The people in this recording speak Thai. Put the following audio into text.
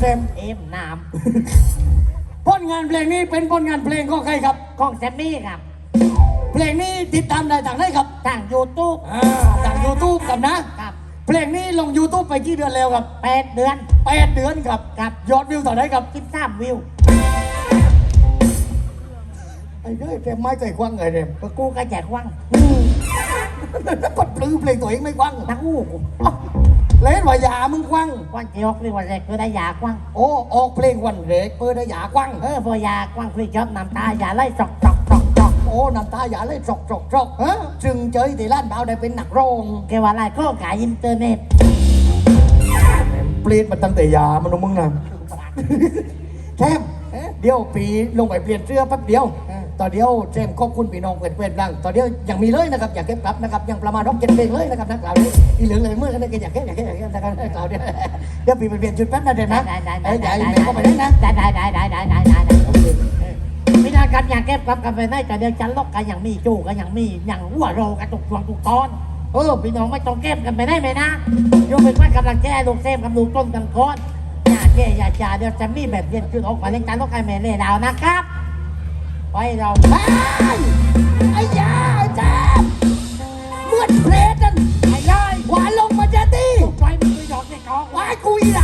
เซมเอ็มน้ผลงานเพลงนี้เป็นผลงานเพลงของใครครับำของแซมมี่ครับเพลงนี้ติดตามได้ทางไหนครับทางยูทูบอ่าทางยูทูบครับนะ ครับเพลงนี้ลง YouTube ไปกี่เดือนแล้วครับแปดเดือนแปดเดือนครับครับยอดวิวเท่าไหร่ครับสิบสามวิวไอ้เด้ยเต็มไม้ใจกว้างไงเต็มก็กูก็แจกว่างปัดปลื้มเพลงตัวเองไม่กว้างทั้งอู้กู เล่นว่ายามึงกว้างกว้างเจียกเรียกว่าแรกคือได้ยากว้างโอ้ ออกเพลงวันเรกเปิดได้ยากว้างเออพอยากว้างคือชอบน้ำตาอย่าไล่จอกจอกจอกจอกโอ้ น้ำตาอย่าเลยจอกจอกจอกฮะจึงเจอที่ร้านดาวได้เป็นนักร้องแกว่าอะไรก็ขายอินเทอร์เน็ตเปลี่ยนมาตั้งแต่ยามันลงมึงนะแทมเดี๋ยวปีลงไปเปลี่ยนเสื้อแป๊บเดียว ตอนเดียวเจมขอบคุณพี่น้องเพื่อนๆดังตอนเดียวยังมีเลยนะครับอยากเก็บกลับนะครับยังประมาณร้องเก็บเพลงเลยนะครับนักกล่าวนี้อีเหลืองเลยเมื่อกันก็อยากเก็บอยากเก็บอยากเก็บนะครับนักกล่าวเนี่ยเดี๋ยวพี่ไปเปลี่ยนชุดแป๊บนะเดี๋ยวนะได้ได้ได้ได้าไปเลยนะได้ได้ได้ได้ได้ได้ได้ไมีนาการอยากเก็บกลับกันไปได้แต่เดี๋ยวจันล็อกกันอย่างมีจู่กันอย่างมีอย่างหัวโรกันตกตวงตกตอนเออพี่น้องไม่ต้องเก็บกันไปได้ไหมนะยกเป็นว่ากำลังแก้ลูกเซมกับลูกต้นกันก้อนอย่าแก้อย่าจ่าเดี๋ยวจะมีแบบเย็นชุดออกมาเล่นการล็อกกันแม่เดาวนะครับ ไปเราไปไอ้ยาไอ้แจ๊บเมื่อเพลสนั่นไอ้ไล่ยขวาลงมาเจตี้ไปมึงไปดอกเด็กออกไว้กูอีหลา